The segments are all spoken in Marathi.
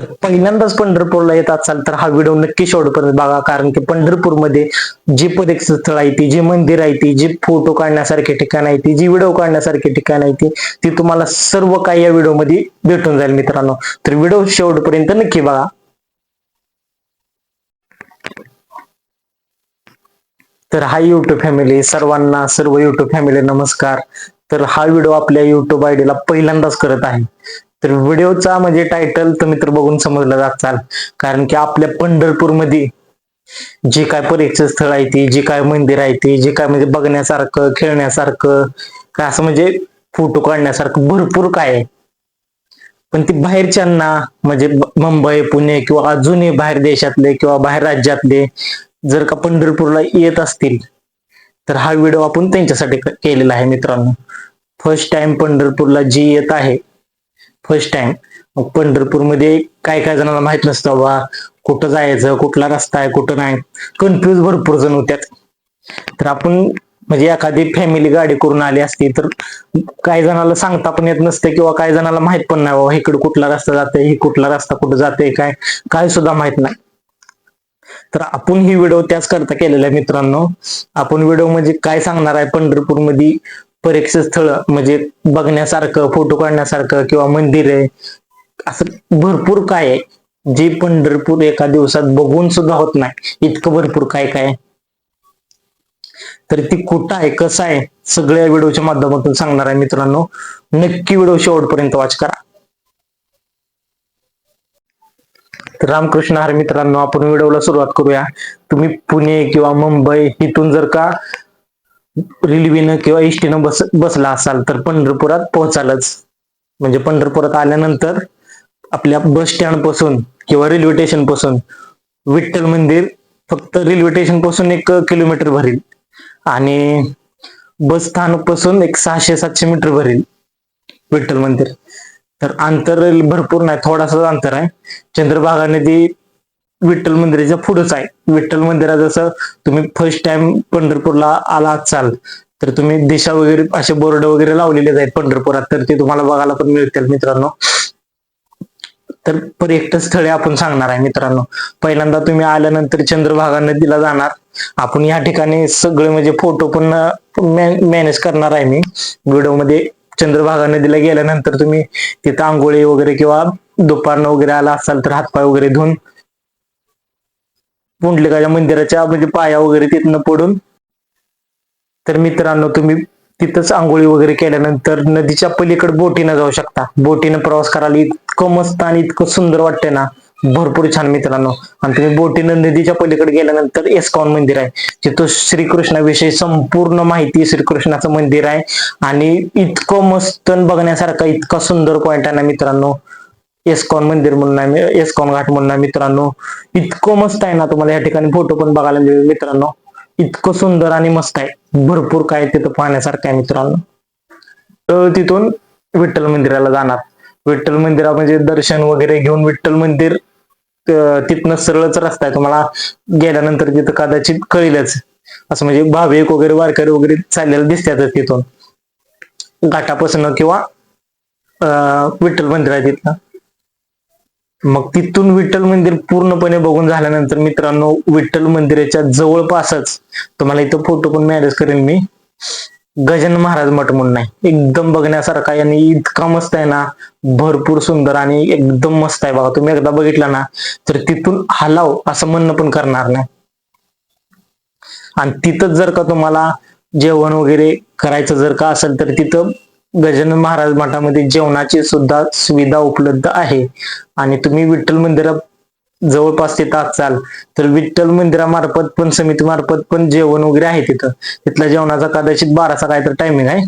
तर पहिल्यांदाच पंढरपूरला येत असाल तर हा व्हिडिओ नक्की शेवटपर्यंत बघा. कारण की पंढरपूरमध्ये जी पर्यटन स्थळ आहे ती जी मंदिर आहे ती जी फोटो काढण्यासारखे ठिकाण आहे ती जी व्हिडिओ काढण्यासारखे ठिकाण आहे ती ती तुम्हाला सर्व काही या व्हिडिओमध्ये भेटून जाईल मित्रांनो. तर व्हिडिओ शेवटपर्यंत नक्की बघा. तर हा युट्यूब फॅमिली सर्वांना सर्व युट्यूब फॅमिली नमस्कार. तर हा व्हिडिओ आपल्या युट्यूब आयडीला पहिल्यांदाच करत आहे. तर व्हिडिओचा म्हणजे टायटल तुम्ही तर बघून समजला जाचाल. कारण की आपल्या पंढरपूरमध्ये जे काय परीक्षा स्थळ आहे ती जे काय मंदिर आहे ती जे काय म्हणजे बघण्यासारखं खेळण्यासारखं काय असं म्हणजे फोटो काढण्यासारखं भरपूर काय आहे. पण ती बाहेरच्यांना म्हणजे मुंबई पुणे किंवा अजूनही बाहेर देशातले किंवा बाहेर राज्यातले जर का पंढरपूरला येत असतील तर हा व्हिडिओ आपण त्यांच्यासाठी केलेला आहे मित्रांनो. फर्स्ट टाइम पंढरपूरला जी येत आहे फर्स्ट टाइम मग पंढरपूरमध्ये काय काय जणांना माहीत नसतं बा कुठं जायचं कुठला रस्ता आहे कुठं नाही. कन्फ्युज भरपूर जण होत्यात. तर आपण म्हणजे एखादी फॅमिली गाडी करून आली असती तर काही जणाला सांगता पण येत नसते किंवा काही जणाला माहीत पण नाही बाबा इकडे कुठला रस्ता जाते ही कुठला रस्ता कुठं जाते काय काय सुद्धा माहीत नाही. तर आपण ही व्हिडिओ त्याच करता केलेला आहे मित्रांनो. आपण व्हिडिओ म्हणजे काय सांगणार आहे पंढरपूरमध्ये? पर्यटन स्थळ म्हणजे बघण्यासारखं फोटो काढण्यासारखं किंवा मंदिर आहे असं भरपूर काय आहे. जे पंढरपूर एका दिवसात बघून सुद्धा होत नाही. इतकं भरपूर काय काय तर ती कुठं आहे कसं आहे सगळ्या व्हिडिओच्या माध्यमातून सांगणार आहे मित्रांनो. नक्की व्हिडिओ शेवटपर्यंत वाच करा. तर रामकृष्ण हर मित्रांनो आपण व्हिडिओला सुरुवात करूया. तुम्ही पुणे किंवा मुंबई इथून जर का रेल्वेनं किंवा एसटीनं बस बसला असाल तर पंढरपुरात पोहोचालच. म्हणजे पंढरपुरात आल्यानंतर आपल्या बस स्टँडपासून किंवा रेल्वे स्टेशनपासून विठ्ठल मंदिर फक्त रेल्वे स्टेशनपासून एक किलोमीटर भरेल. आणि बस स्थानकपासून एक सहाशे सातशे मीटर भरेल विठ्ठल मंदिर. तर अंतर भरपूर नाही थोडासा अंतर आहे. चंद्रभागा नदी विठ्ठल मंदिराच्या पुढेच आहे. विठ्ठल मंदिरात जसं तुम्ही फर्स्ट टाइम पंढरपूरला आला असाल तर तुम्ही दिशा वगैरे असे बोर्ड वगैरे लावलेले आहेत पंढरपुरात तर ते तुम्हाला बघायला पण मिळतील मित्रांनो. तर पर्यटन स्थळे आपण सांगणार आहे मित्रांनो. पहिल्यांदा तुम्ही आल्यानंतर चंद्रभागा नदीला जाणार. आपण या ठिकाणी सगळे म्हणजे फोटो पण मॅनेज करणार आहे मी. व्हिडिओमध्ये चंद्रभागा नदीला गेल्यानंतर तुम्ही तिथं आंघोळी वगैरे किंवा दुपारनं वगैरे आला असाल तर हातपाय वगैरे धुवून पुंडलिकाच्या मंदिराच्या म्हणजे पाया वगैरे तिथनं पडून. तर मित्रांनो तुम्ही तिथंच आंघोळी वगैरे केल्यानंतर नदीच्या पलीकडे बोटीनं जाऊ शकता. बोटीनं प्रवास करायला इतकं मस्त आणि इतकं सुंदर वाटतंय ना. भरपूर छान मित्रांनो. आणि तुम्ही बोटीनं नदीच्या पलीकडे गेल्यानंतर एस्कॉन मंदिर आहे. तिथं श्रीकृष्णाविषयी संपूर्ण माहिती श्रीकृष्णाचं मंदिर आहे. आणि इतकं मस्त आणि बघण्यासारखं इतका सुंदर पॉइंट आहे ना मित्रांनो. एस्कॉन मंदिर म्हणून आहे एस्कॉन घाट म्हणून आहे मित्रांनो. इतकं मस्त आहे ना तुम्हाला या ठिकाणी फोटो पण बघायला मिळेल मित्रांनो. इतकं सुंदर आणि मस्त आहे. भरपूर काय तिथं पाहण्यासारखं आहे मित्रांनो. तर तिथून विठ्ठल मंदिराला जाणार. विठ्ठल मंदिरा म्हणजे दर्शन वगैरे घेऊन विठ्ठल मंदिर तिथनं सरळच रस्ता आहे. तुम्हाला गेल्यानंतर तिथं कदाचित कळेलच. असं म्हणजे भाविक वगैरे वारकरी वगैरे चाललेलं दिसतातच तिथून. घाटापासून किंवा अं, विठ्ठल मंदिर आहे तिथलं मग तिथून विठ्ठल मंदिर पूर्णपणे बघून झाल्यानंतर मित्रांनो विठ्ठल मंदिराच्या जवळपासच तुम्हाला इथं फोटो पण मॅरेज करेन मी. गजन महाराज मठ म्हणून नाही एकदम बघण्यासारखा आणि इतका मस्त आहे ना भरपूर सुंदर आणि एकदम मस्त आहे बघा. तुम्ही एकदा बघितला ना तर तिथून हलाव असं म्हणणं पण करणार नाही. आणि तिथं जर का तुम्हाला जेवण वगैरे करायचं जर का असेल तर तिथं गजानन महाराज मठामध्ये जेवणाची सुद्धा सुविधा उपलब्ध आहे. आणि तुम्ही विठ्ठल मंदिरात जवळपास तिथं असाल तर विठ्ठल मंदिरामार्फत पण समितीमार्फत पण जेवण वगैरे आहे तिथं. तिथल्या जेवणाचा कदाचित बाराचा काय तर टायमिंग आहे.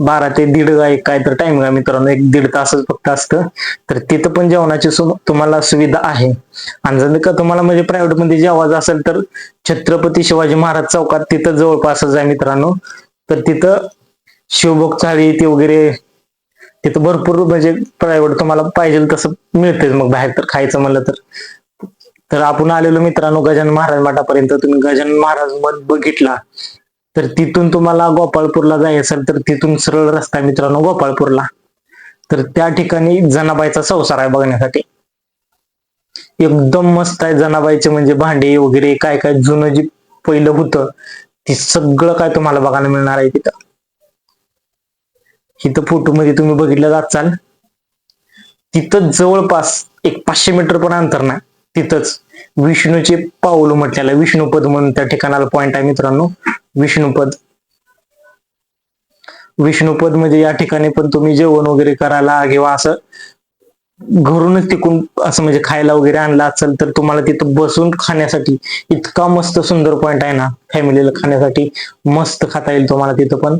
बारा ते दीड एक काय तर टायमिंग आहे मित्रांनो. एक दीड तासच फक्त असतं. तर तिथं पण जेवणाची तुम्हाला सुविधा आहे. आणि जर का तुम्हाला म्हणजे प्रायव्हेटमध्ये जेवायचं असेल तर छत्रपती शिवाजी महाराज चौकात तिथं जवळपासच आहे मित्रांनो. तर तिथं शिवभोग थाळी ते वगैरे तिथं भरपूर म्हणजे प्रायव्हेट तुम्हाला पाहिजे तसं मिळतेच मग बाहेर तर खायचं म्हणलं तर. तर आपण आलेलो मित्रांनो गजानन महाराज मठापर्यंत. तुम्ही गजानन महाराज मठ बघितला. तर तिथून तुम्हाला गोपाळपूरला जायचं असेल तर तिथून सरळ रस्ता मित्रांनो गोपाळपूरला. तर त्या ठिकाणी जनाबाईचा संसार आहे बघण्यासाठी. एकदम मस्त आहे जनाबाईचे म्हणजे भांडे वगैरे काय काय जुनं जे पहिलं होतं ते सगळं काय तुम्हाला बघायला मिळणार आहे तिथं. इथं फोटोमध्ये तुम्ही बघितलं जाचाल तिथं जवळपास एक पाचशे मीटर पण अंतर ना तिथंच विष्णूचे पाऊल म्हटलेलं विष्णुपद म्हणून त्या ठिकाणाला पॉइंट आहे मित्रांनो. विष्णुपद. विष्णुपद म्हणजे या ठिकाणी पण तुम्ही जेवण वगैरे करायला किंवा असं घरूनच तिकून असं म्हणजे खायला वगैरे आणला असेल तर तुम्हाला तिथं बसून खाण्यासाठी इतका मस्त सुंदर पॉइंट आहे ना फॅमिलीला खाण्यासाठी मस्त खाता येईल तुम्हाला तिथं पण.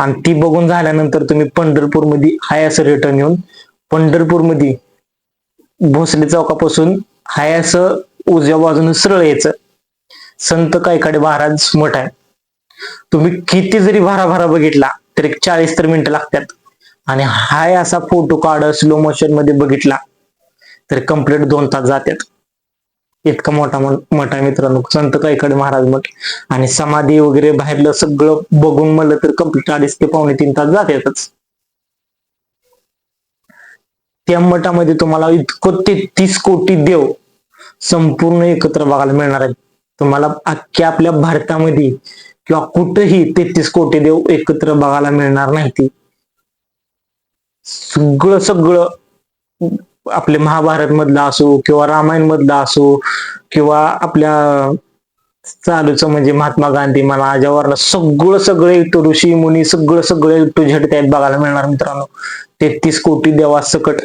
आणि ती बघून झाल्यानंतर तुम्ही पंढरपूरमध्ये हाय असं रिटर्न येऊन पंढरपूरमध्ये भोसले चौकापासून हाय असं उजव्या बाजूने सरळ यायचं. संत कायकाडे महाराज मठ आहे. तुम्ही किती जरी भारा भारा बघितला तर एक चाळीस तर मिनिटं लागतात. आणि हाय असा फोटो काढ स्लो मोशनमध्ये बघितला तर कंप्लीट दोन तास जातात. इतका मोठा मठ आहे मित्रांनो. संत कायकडे महाराज मठ आणि समाधी वगैरे बाहेरलं सगळं बघून म्हणलं तर कंप्लीट अडीच ते पावणे तीन तास जात येतच त्या मठामध्ये तुम्हाला इतकं तेहतीस कोटी देव संपूर्ण एकत्र बघायला मिळणार आहे तुम्हाला अख्ख्या आपल्या भारतामध्ये किंवा कुठंही तेहतीस कोटी देव एकत्र बघायला मिळणार नाही सगळं सगळं आपले महाभारत मधला असो किंवा रामायण मधला असो किंवा आपल्या चालूच म्हणजे महात्मा गांधी म्हणा जवाहरलाल सगळं सगळे ऋषी मुनी सगळं सगळं इटू झेड त्यात बघायला मिळणार मित्रांनो. तेहतीस कोटी देवा सकट.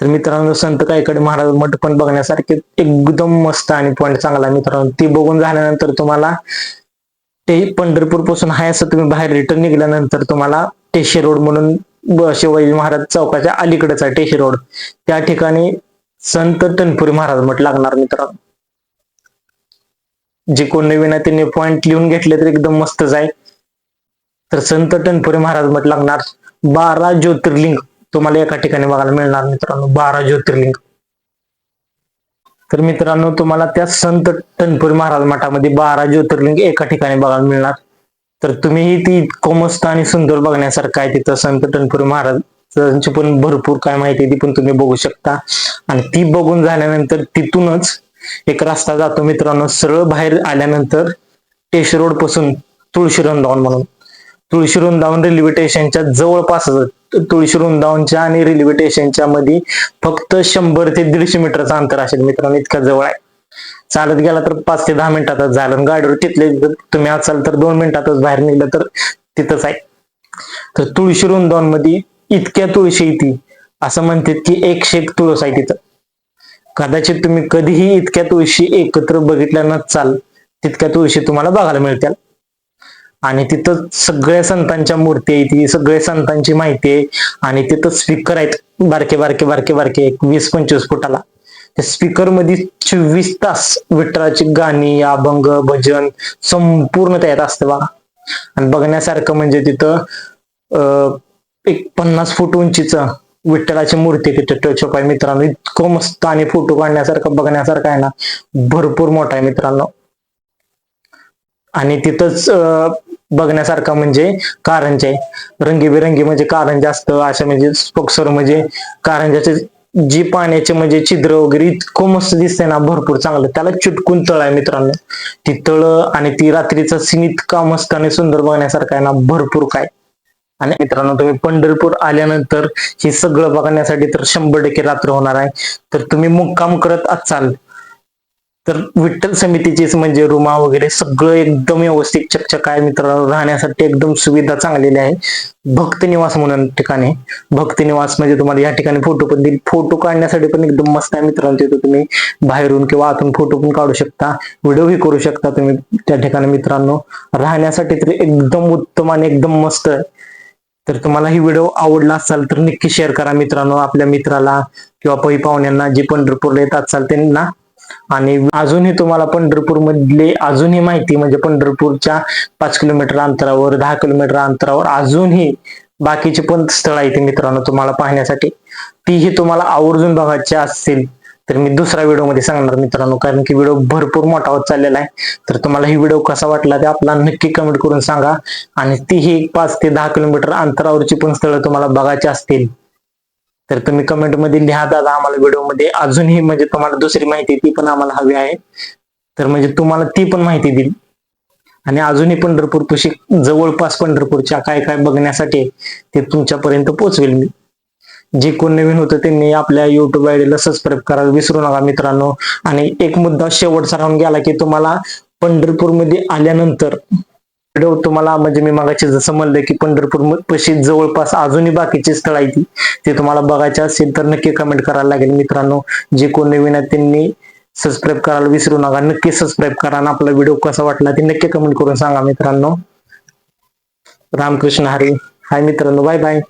तर मित्रांनो संत कायकडे महाराज मठ पण बघण्यासारखे एकदम मस्त आणि पॉईंट चांगला मित्रांनो. ती बघून झाल्यानंतर तुम्हाला ते पंढरपूरपासून हाय असं तुम्ही बाहेर रिटर्न निघाल्यानंतर तुम्हाला टेशे रोड म्हणून शिवाजी महाराज चौकाच्या अलीकडेच आहे टेशी रोड. त्या ठिकाणी संत तनपुरी महाराज मठ लागणार मित्रांनो. जे कोण नवीन आहे त्यांनी पॉइंट लिहून घेतले तर एकदम मस्तच आहे तर संत टनपुरी महाराज मठ लागणार. बारा ज्योतिर्लिंग तुम्हाला एका ठिकाणी बघायला मिळणार मित्रांनो. बारा ज्योतिर्लिंग. तर मित्रांनो तुम्हाला त्या संत टनपुरी महाराज मठामध्ये बारा ज्योतिर्लिंग एका ठिकाणी बघायला मिळणार. तर तुम्हीही ती इतकं मस्त आणि सुंदर बघण्यासारखं आहे तिथं संत टनपुरी महाराज पण भरपूर काय माहिती आहे ती पण तुम्ही बघू शकता. आणि ती बघून झाल्यानंतर तिथूनच एक रस्ता जातो मित्रांनो सरळ बाहेर आल्यानंतर टेश रोडपासून तुळशी वृंदावन म्हणून. तुळशी वृंदावन रेल्वे स्टेशनच्या जवळपास तुळशी वृंदावनच्या आणि रेल्वे स्टेशनच्या मध्ये फक्त शंभर ते दीडशे मीटरचं अंतर असेल मित्रांनो इतकं जवळ आहे. चालत गेला तर पाच ते दहा मिनिटातच झालं. गाडीवर तिथले तुम्ही असाल तर दोन मिनिटातच बाहेर निघलं तर तिथंच आहे. तर तुळशी वृंदावनमध्ये इतक्या तुळशी येते असं म्हणतात की एकशे एक तुळस आहे तिथं. कदाचित तुम्ही कधीही इतक्या तुळशी एकत्र बघितल्या नसाल तितक्या तुळशी तुम्हाला बघायला मिळतील. आणि तिथं सगळ्या संतांच्या मूर्ती आहे ती सगळ्या संतांची माहिती आहे. आणि तिथं स्पीकर आहेत बारके बारके बारके बारके एक वीस पंचवीस फुटाला. स्पीकरमध्ये चोवीस तास विठ्ठलाची गाणी अभंग भजन संपूर्ण त्यात असतं बघा. आणि बघण्यासारखं म्हणजे तिथं अं, एक पन्नास फूट उंचीच विठ्ठलाची मूर्ती तिथे टचअप आहे. मित्रांनो इतकं मस्त आणि फोटो काढण्यासारखं बघण्यासारखं आहे ना. भरपूर मोठा आहे मित्रांनो. आणि तिथंच बघण्यासारखं म्हणजे कारंजे. रंगीबेरंगी म्हणजे कारंजे असतं. अशा म्हणजे स्पोक्सर म्हणजे कारंजाचे जी पाण्याचे म्हणजे छिद्र वगैरे इतकं मस्त दिसतंय ना भरपूर चांगलं. त्याला चिटकून तळ आहे मित्रांनो. ती तळ आणि ती रात्रीचा सीन इतका मस्त आणि सुंदर बघण्यासारखं आहे ना भरपूर काय. आणि मित्रांनो तुम्ही पंढरपूर आल्यानंतर हे सगळं बघण्यासाठी तर शंभर टक्के रात्र होणार आहे. तर तुम्ही मुक्काम करत असाल. तर विठ्ठल समितीचीच म्हणजे रुमा वगैरे सगळं एकदम व्यवस्थित चकचक आहे मित्रांनो. राहण्यासाठी एकदम सुविधा चांगलेली आहे भक्त निवास म्हणून ठिकाणी. भक्त निवास म्हणजे तुम्हाला या ठिकाणी फोटो पण देईल. फोटो काढण्यासाठी पण एकदम मस्त आहे मित्रांनो. तिथं तुम्ही बाहेरून किंवा आतून फोटो पण काढू शकता. व्हिडिओही करू शकता तुम्ही त्या ठिकाणी मित्रांनो. राहण्यासाठी तर एकदम उत्तम आणि एकदम मस्त आहे. तर तुम्हाला ही व्हिडिओ आवडला असाल तर नक्की शेअर करा मित्रांनो. आपल्या मित्राला किंवा पै पाहुण्यांना जे पंढरपूरला येत असाल त्यांना. आणि अजूनही तुम्हाला पंढरपूर मधले अजूनही माहिती म्हणजे पंढरपूरच्या पाच किलोमीटर अंतरावर दहा किलोमीटर अंतरावर अजूनही बाकीचे पण स्थळ आहेत मित्रांनो तुम्हाला पाहण्यासाठी. तीही तुम्हाला आवर्जून बघायची असतील तर मी दुसऱ्या व्हिडिओमध्ये सांगणार मित्रांनो कारण की व्हिडिओ भरपूर मोठा होत चाललेला आहे. तर तुम्हाला ही व्हिडिओ कसा वाटला ते आपला नक्की कमेंट करून सांगा. आणि तीही पाच ते दहा किलोमीटर अंतरावरची पण स्थळं तुम्हाला बघायची असतील. तर तुम्ही कमेंटमध्ये लिहा दादा आम्हाला व्हिडिओमध्ये अजूनही म्हणजे तुम्हाला दुसरी माहिती ती पण आम्हाला हवी आहे. तर म्हणजे तुम्हाला ती पण माहिती दिली आणि अजूनही पंढरपूर तुशी जवळपास पंढरपूरच्या काय काय बघण्यासाठी ते तुमच्यापर्यंत पोहोचवेल मी. जे कोण नवीन होतं त्यांनी आपल्या युट्यूब आयडीला सबस्क्राईब करायला विसरू नका मित्रांनो. आणि एक मुद्दा शेवटचा राहून गेला की तुम्हाला पंढरपूरमध्ये आल्यानंतर व्हिडिओ तुम्हाला म्हणजे मी मागाचे जसं म्हणलं की पंढरपूर पशी जवळपास अजूनही बाकीची स्थळ आहे ती. ते तुम्हाला बघायचे असेल तर नक्की कमेंट करायला लागेल. मित्रांनो जे कोण नवीन आहेत त्यांनी सबस्क्राईब करायला विसरू नका. नक्की सबस्क्राईब करा आणि आपला व्हिडिओ कसा वाटला ते नक्की कमेंट करून सांगा मित्रांनो. रामकृष्ण हरी. हाय मित्रांनो. Bye bye